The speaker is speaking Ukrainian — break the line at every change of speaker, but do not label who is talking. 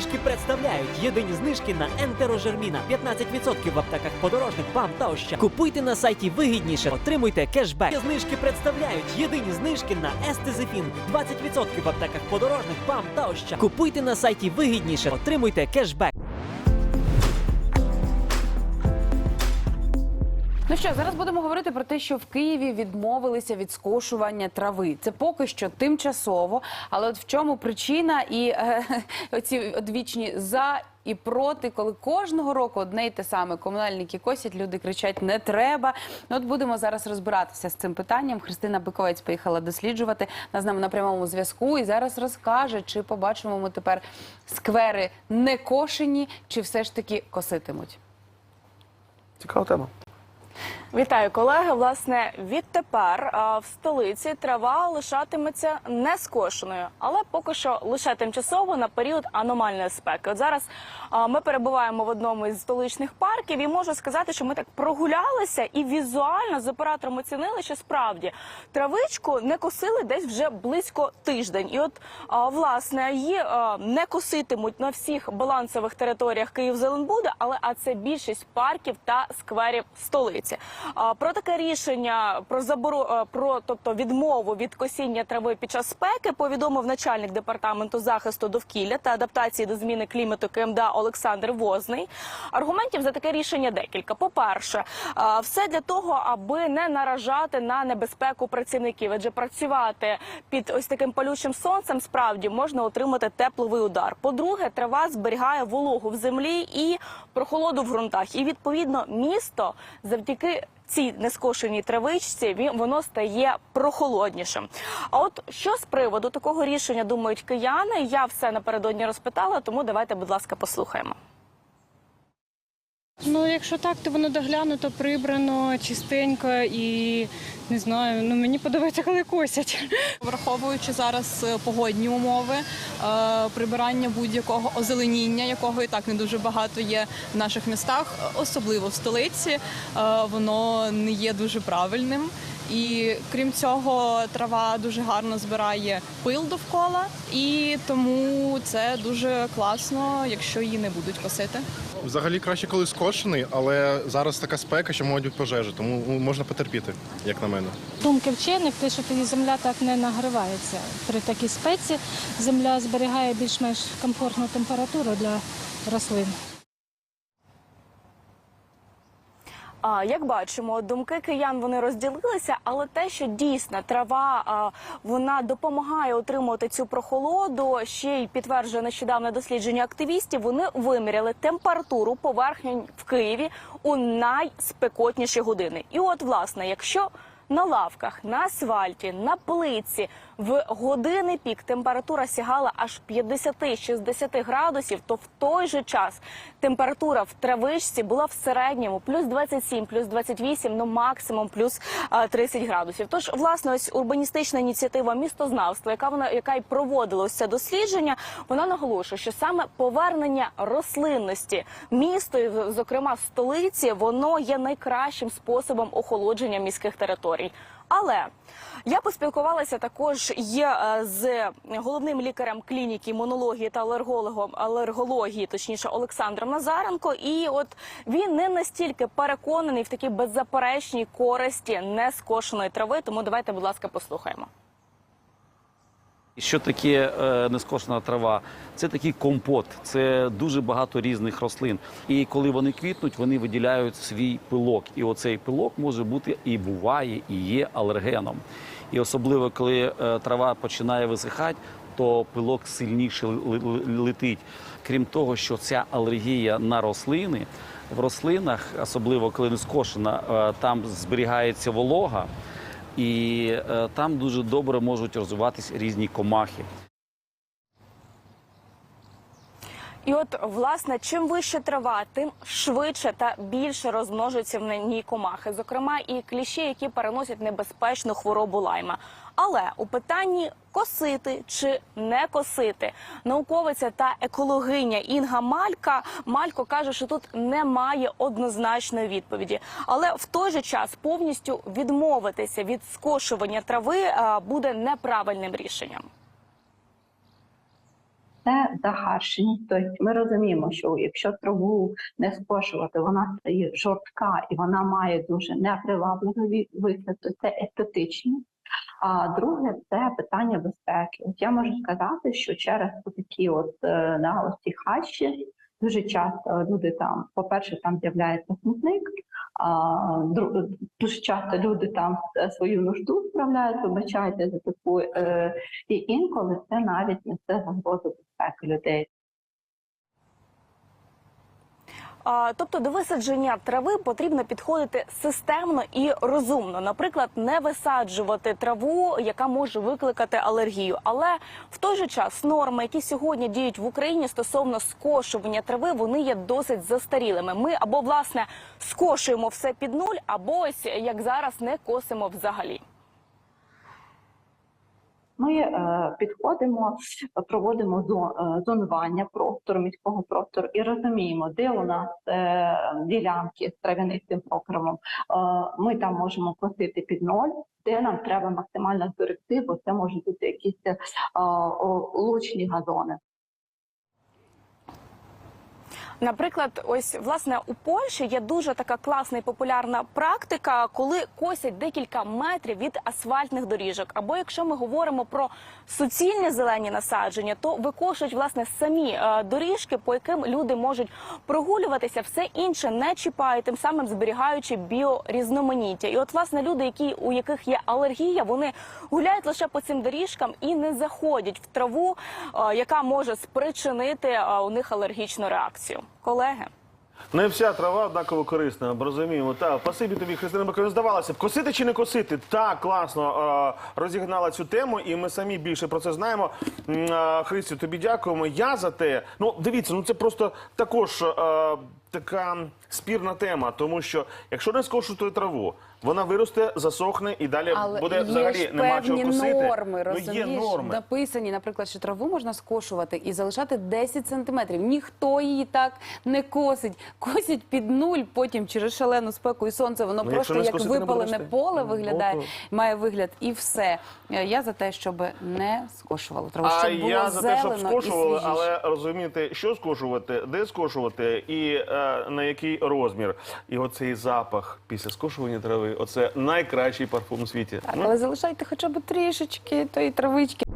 знижки представляють єдині знижки на ентерожерміна 15% в аптеках подорожних ПАМ та Ощад. Купуйте на сайті вигідніше, отримуйте кешбек. Знижки представляють єдині знижки на естезефін 20% в аптеках подорожних ПАМ та Ощад. Купуйте на сайті вигідніше, отримуйте кешбек.
Що, зараз будемо говорити про те, що в Києві відмовилися від скошування трави. Це поки що тимчасово, але от в чому причина і е, оці одвічні за. І проти, коли кожного року одне й те саме комунальники косять, люди кричать не треба. Ну, от будемо зараз розбиратися з цим питанням. Христина Биковець поїхала досліджувати нас з нами на прямому зв'язку і зараз розкаже, чи побачимо ми тепер сквери не кошені, чи все ж таки коситимуть.
Цікава тема.
Вітаю, колеги. Власне, відтепер в столиці трава лишатиметься нескошеною, але поки що лише тимчасово на період аномальної спеки. От зараз ми перебуваємо в одному із столичних парків, і можу сказати, що ми так прогулялися і візуально з оператором оцінили, що справді травичку не косили десь вже близько тиждень. І от власне її не коситимуть на всіх балансових територіях Київ-Зеленбуди, але а це більшість парків та скверів столиці. Про таке рішення про заборо е, про тобто відмову від косіння трави під час спеки повідомив начальник департаменту захисту довкілля та адаптації до зміни клімату КМДА Олександр Возний. Аргументів за таке рішення декілька. По перше, все для того, аби не наражати на небезпеку працівників, адже працювати під ось таким палючим сонцем справді можна отримати тепловий удар. По-друге, трава зберігає вологу в землі і прохолоду в ґрунтах. І відповідно місто завдяки цій нескошеній травичці воно стає прохолоднішим. А от що з приводу такого рішення думають кияни? Я все напередодні розпитала, тому давайте, будь ласка, послухаємо.
Ну, якщо так, то воно доглянуто, прибрано, чистенько і не знаю. Ну мені подобається, коли косять.
Враховуючи зараз е, погодні умови, е, прибирання будь-якого озеленіння, якого і так не дуже багато є в наших містах, особливо в столиці, е, воно не є дуже правильним. І крім цього, трава дуже гарно збирає пил довкола, і тому це дуже класно, якщо її не будуть косити.
Взагалі краще, коли скошений, але зараз така спека, що можуть бути пожежі, тому ну, можна потерпіти, як на мене.
Думки вчених, те, що тоді земля так не нагрівається. При такій спеці земля зберігає більш-менш комфортну температуру для рослин.
А як бачимо, думки киян вони розділилися, але те, що дійсно трава а, вона допомагає отримувати цю прохолоду, ще й підтверджує нещодавне дослідження активістів. Вони виміряли температуру поверхень в Києві у найспекотніші години. І от, власне, якщо на лавках, на асфальті, на плитці в години пік температура сягала аж 50-60 градусів, то в той же час температура в травичці була в середньому плюс 27, плюс 28, ну максимум плюс а, 30 градусів. Тож, власне, ось урбаністична ініціатива містознавства, яка вона яка й проводила це дослідження, вона наголошує, що саме повернення рослинності місту, і, зокрема столиці, воно є найкращим способом охолодження міських територій. Але я поспілкувалася також є е, з головним лікарем клініки імунології та алергології, точніше Олександром Назаренко. І от він не настільки переконаний в такій беззаперечній користі нескошеної трави. Тому давайте, будь ласка, послухаємо.
Що таке е, нескошена трава? Це такий компот, це дуже багато різних рослин. І коли вони квітнуть, вони виділяють свій пилок. І оцей пилок може бути і буває, і є алергеном. І особливо, коли е, трава починає висихати, то пилок сильніше летить. Крім того, що ця алергія на рослини в рослинах, особливо коли не скошена, е, там зберігається волога. І е, там дуже добре можуть розвиватись різні комахи.
І от, власне, чим вище трава, тим швидше та більше розмножуються в ній комахи, зокрема і кліщі, які переносять небезпечну хворобу лайма. Але у питанні косити чи не косити, науковиця та екологиня Інга Малька Малько каже, що тут немає однозначної відповіді. Але в той же час повністю відмовитися від скошування трави буде неправильним рішенням.
Це захарщення. Тобто ми розуміємо, що якщо траву не скошувати, вона стає жорстка і вона має дуже непривабливий вигляд, то це естетично. А друге це питання безпеки. От я можу сказати, що через такі от е, да, ось ці хащі дуже часто люди там, по-перше, там з'являється смітник, а дуже часто люди там е, свою нужду справляють, вибачайте за таку, е, і інколи це навіть несе загрозу безпеки людей.
А, тобто до висадження трави потрібно підходити системно і розумно. Наприклад, не висаджувати траву, яка може викликати алергію. Але в той же час норми, які сьогодні діють в Україні стосовно скошування трави, вони є досить застарілими. Ми або власне скошуємо все під нуль, або ось як зараз не косимо взагалі.
Ми е, підходимо, проводимо е, зонування простору, міського простору і розуміємо, де у нас е, ділянки з трав'янистим покривом. Ми там можемо косити під ноль, де нам треба максимально зберегти, бо це можуть бути якісь лучні газони.
Наприклад, ось власне у Польщі є дуже така класна і популярна практика, коли косять декілька метрів від асфальтних доріжок. Або якщо ми говоримо про суцільні зелені насадження, то викошують власне самі е, доріжки, по яким люди можуть прогулюватися, все інше не чіпають, тим самим зберігаючи біорізноманіття. І от власне люди, які у яких є алергія, вони гуляють лише по цим доріжкам і не заходять в траву, е, яка може спричинити е, у них алергічну реакцію. Колеги.
Не вся трава однаково корисна, розуміємо. Та спасибі тобі, Христина Бакарю. Здавалося б, косити чи не косити? Так, класно е, розігнала цю тему, і ми самі більше про це знаємо. Е, Христю, тобі дякуємо. Я за те. Ну, дивіться, ну це просто також е, така спірна тема, тому що якщо не скошувати траву, вона виросте, засохне і далі
Але
буде
є
взагалі
ж
нема чого
певні
косити.
норми,
ну,
розумієш?
є норми.
Написані, наприклад, що траву можна скошувати і залишати 10 сантиметрів. Ніхто її так не косить. Косять під нуль, потім через шалену спеку і сонце, воно
Ну,
просто
не
як
скосити, не буде
випалене
рости.
поле
Ну,
виглядає,
то-
має вигляд і все. Е, Я за те, щоб не скошували траву,
А
щоб було
я за те, щоб скошували,
свіжіше.
але розуміти, що скошувати, де скошувати і е, на який розмір. І оцей запах після скошування трави оце найкращий парфум у світі.
Так, але залишайте хоча б трішечки тої травички.